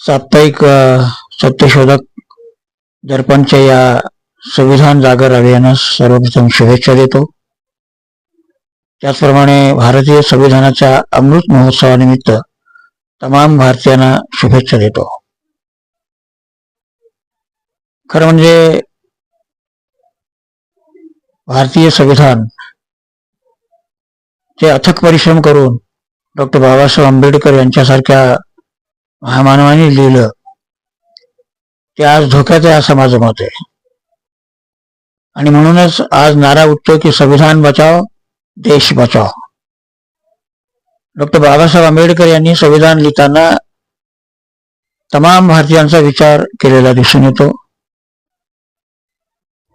साप्ताहिक सत्यशोधक दर्पणच्या या संविधान जागर अभियानास सर्वप्रथम शुभेच्छा देतो. त्याचप्रमाणे भारतीय संविधानाच्या अमृत महोत्सवानिमित्त तमाम भारतीयांना शुभेच्छा देतो. खरं म्हणजे भारतीय संविधान ते अथक परिश्रम करून डॉक्टर बाबासाहेब आंबेडकर यांच्यासारख्या महामानवाने लिहिलं ते आज धोक्यात आहे असं माझं मत आहे. आणि म्हणूनच आज नारा उठतो की संविधान बचाव देश बचाव. डॉक्टर बाबासाहेब आंबेडकर यांनी संविधान लिहिताना तमाम भारतीयांचा विचार केलेला दिसून येतो.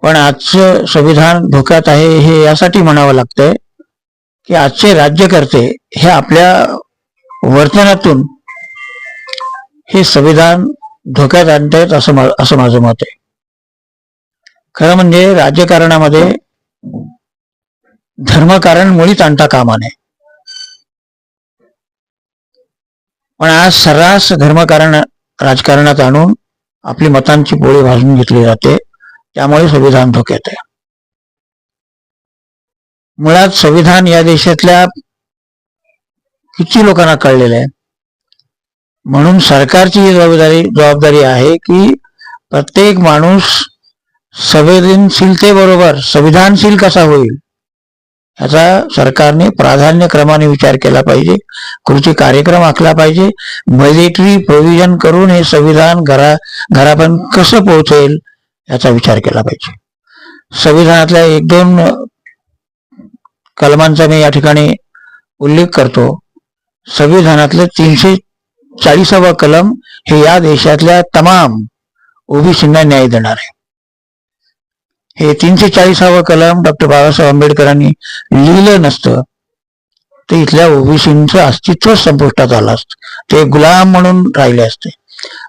पण आजचं संविधान धोक्यात आहे हे यासाठी म्हणावं लागतंय की आजचे राज्यकर्ते हे आपल्या वर्तनातून हे संविधान धोक्यात आणतायत असं मा- असं माझं मत आहे. खरं म्हणजे राजकारणामध्ये धर्मकारण मुळीच आणता कामा नये. पण आज सर्रास धर्मकारण राजकारणात आणून आपली मतांची पोळी भाजून घेतली जाते त्यामुळे संविधान धोक्यात आहे. मुळात संविधान या देशातल्या किती लोकांना कळलेलं आहे? म्हणून सरकारची ही जबाबदारी जबाबदारी आहे की प्रत्येक माणूस संवेदनशीलतेबरोबर संविधानशील कसा होईल याचा सरकारने प्राधान्यक्रमाने विचार केला पाहिजे कृती कार्यक्रम आखला पाहिजे मिलिटरी प्रोव्हिजन करून हे संविधान घरा घरापर्यंत कसं पोहोचेल याचा विचार केला पाहिजे. संविधानातल्या एक दोन कलमांचा मी या ठिकाणी उल्लेख करतो. संविधानातलं तीनशे चाळीसावा कलम हे या देशातल्या तमाम ओबीसींना न्याय देणार. आहे हे तीनशे चाळीसावं कलम डॉक्टर बाबासाहेब आंबेडकरांनी लिहिलं नसतं. ते इथल्या ओबीसींचं अस्तित्व संपुष्टात आलं असतं. ते गुलाम म्हणून राहिले असते.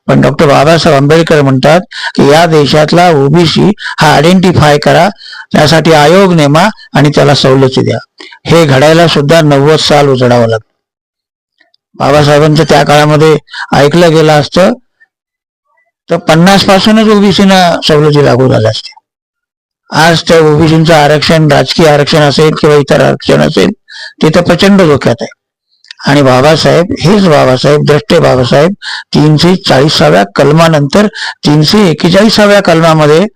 पण डॉक्टर बाबासाहेब आंबेडकर म्हणतात की या देशातला ओबीसी हा आयडेंटिफाय करा त्यासाठी आयोग नेमा आणि त्याला सवलती द्या. हे घडायला सुद्धा नव्वद साल उजडावं लागतं. बाबासाहेबांचं त्या काळामध्ये ऐकलं गेलं असतं तर पन्नास पासूनच ओबीसीना सवलती लागू झाल्या असते आज त्या ओबीसीचं आरक्षण राजकीय आरक्षण असेल किंवा इतर आरक्षण असेल ते तर प्रचंड धोक्यात आहे. आणि बाबासाहेब हेच बाबासाहेब द्रष्टे बाबासाहेब तीनशे चाळीसाव्या कलमानंतर तीनशे एकेचाळीसाव्या कलमामध्ये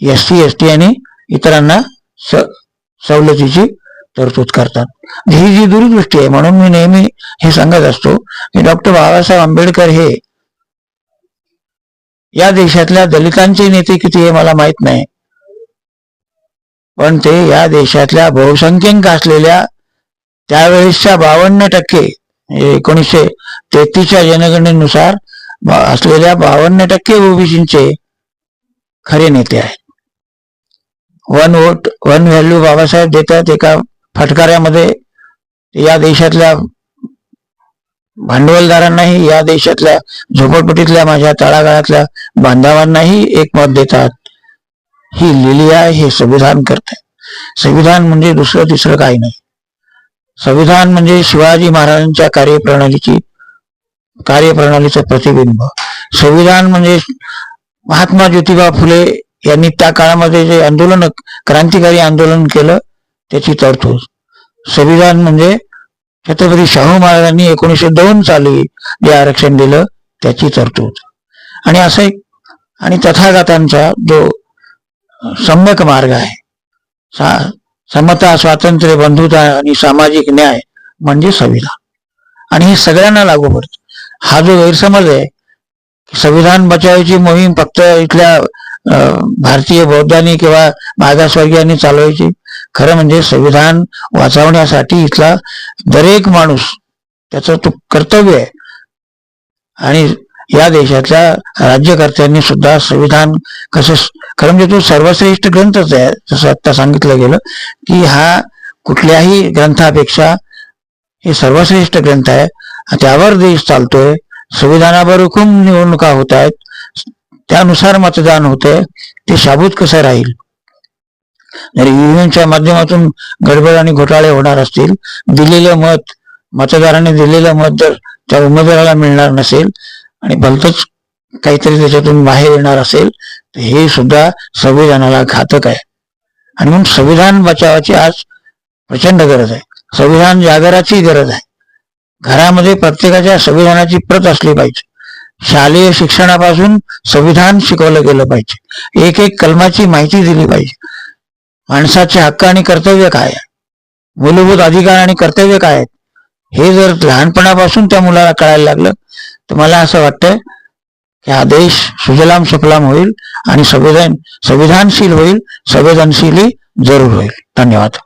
एस सी एस टी आणि इतरांना स- सवलतीची तरतूद करतात. ही जी दूरदृष्टी आहे म्हणून मी नेहमी हे सांगत असतो की डॉक्टर बाबासाहेब आंबेडकर हे या देशातल्या दलितांचे नेते किती हे मला माहीत नाही. पण ते या देशातल्या बहुसंख्यांक असलेल्या त्यावेळेसच्या बावन्न टक्के म्हणजे एकोणीसशे तेहतीसच्या जनगणनेनुसार असलेल्या बावन्न टक्के ओबीसींचे खरे नेते आहेत. One vote one value Babasaheb देतात एका फटकाऱ्यामध्ये या देशातल्या भांडवलदारांनाही या देशातल्या झोपडपट्टीतल्या माझ्या तळागाळातल्या बांधवांनाही एक मत देतात. ही लिहिली आहे हे संविधान करते. संविधान म्हणजे दुसरं तिसरं काही नाही. संविधान म्हणजे शिवाजी महाराजांच्या कार्यप्रणालीची कार्यप्रणालीचं प्रतिबिंब. संविधान म्हणजे महात्मा ज्योतिबा फुले यांनी त्या काळामध्ये जे आंदोलन क्रांतिकारी आंदोलन केलं त्याची तरतूद. संविधान म्हणजे छत्रपती शाहू महाराजांनी एकोणीसशे दोन साली जे आरक्षण दिलं त्याची तरतूद. आणि असं एक आणि तथागतांचा जो सम्यक मार्ग आहे सा- समता स्वातंत्र्य बंधुता आणि सामाजिक न्याय म्हणजे संविधान. आणि हे सगळ्यांना लागू पडतं. हा जो गैरसमज आहे संविधान बचावायची मोहीम फक्त इथल्या भारतीय बौद्धांनी किंवा मागासवर्गीयांनी चालवायची खरं म्हणजे संविधान वाचवण्यासाठी इथला दरेक माणूस त्याचं तो कर्तव्य आहे. आणि या देशातल्या राज्यकर्त्यांनी सुद्धा संविधान कसं खरं म्हणजे तो सर्वश्रेष्ठ ग्रंथच आहे जसं आता सांगितलं गेलं की हा कुठल्याही ग्रंथापेक्षा हे सर्वश्रेष्ठ ग्रंथ आहे. त्यावर देश चालतोय संविधानावर हुकूम निवडणुका होत आहेत त्यानुसार मतदान होतंय ते शाबूत कसं राहील? ईव्हीएमच्या माध्यमातून गडबड आणि घोटाळे होणार असतील. दिलेलं मत मतदाराने दिलेलं मत जर त्या उमेदवाराला मिळणार नसेल आणि भलतच काहीतरी त्याच्यातून बाहेर येणार असेल तर हे सुद्धा संविधानाला घातक आहे. आणि म्हणून संविधान बचावाची आज प्रचंड गरज आहे. संविधान जागराची गरज आहे. घरामध्ये प्रत्येकाच्या संविधानाची प्रत असली पाहिजे. शालेय शिक्षणापासून संविधान शिकवलं गेलं पाहिजे. एक एक कलमाची माहिती दिली पाहिजे. माणसाचे हक्क आणि कर्तव्य काय आहे? मूलभूत अधिकार आणि कर्तव्य काय आहेत? हे जर लहानपणापासून त्या मुलाला कळायला लागलं तर मला असं वाटतं की हा देश सुजलाम सफलाम होईल आणि संविधान संविधानशील होईल संवेदनशीलही जरूर होईल. धन्यवाद.